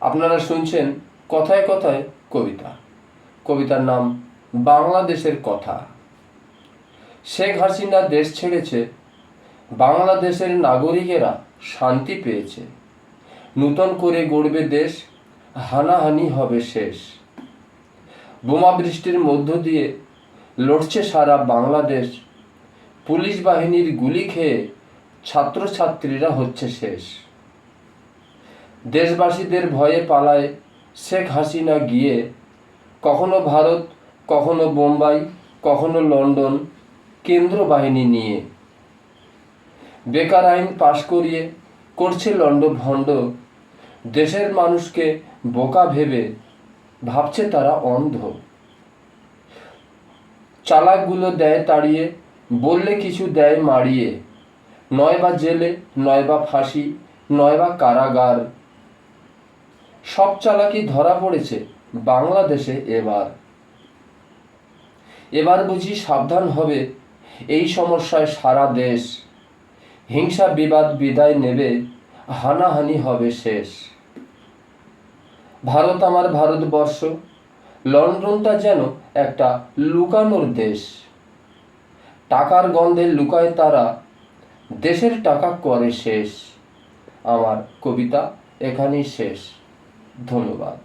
আপনারা শুনছেন কথায় কথায় কবিতা। কবিতার নাম বাংলাদেশের কথা। শেখ হাসিনা দেশ ছেড়েছে, বাংলাদেশের নাগরিকেরা শান্তি পেয়েছে। নূতন করে গড়বে দেশ, হানাহানি হবে শেষ। বোমা বৃষ্টির মধ্য দিয়ে লড়ছে সারা বাংলাদেশ। পুলিশ বাহিনীর গুলি খেয়ে ছাত্রছাত্রীরা হচ্ছে শেষ। দেশবাসীদের ভয়ে পালায় শেখ হাসিনা গিয়ে। কখনো ভারত, কখনো বোম্বাই, কখনো লন্ডন কেন্দ্র বাহিনী নিয়ে। বেকার আইন পাশ করিয়ে করছে লন্ড ভণ্ড। দেশের মানুষকে বোকা ভেবে ভাবছে তারা অন্ধ। চালাকগুলো দেয় তাড়িয়ে, বললে কিছু দেয় মারিয়ে নয় বা জেলে নয় বা ফাঁসি নয় বা কারাগার। সব চালাকি ধরা পড়েছে বাংলাদেশে এবার। এবার বুঝি সাবধান হবে এই সমস্যায় সারা দেশ। হিংসা বিবাদ বিদায় নেবে, হানাহানি হবে শেষ। ভারত আমার ভারতবর্ষ, লন্ডনটা যেন একটা লুকানোর দেশ। টাকার গন্ধে লুকায় তারা, দেশের টাকা করে শেষ। আমার কবিতা এখানেই শেষ। トムが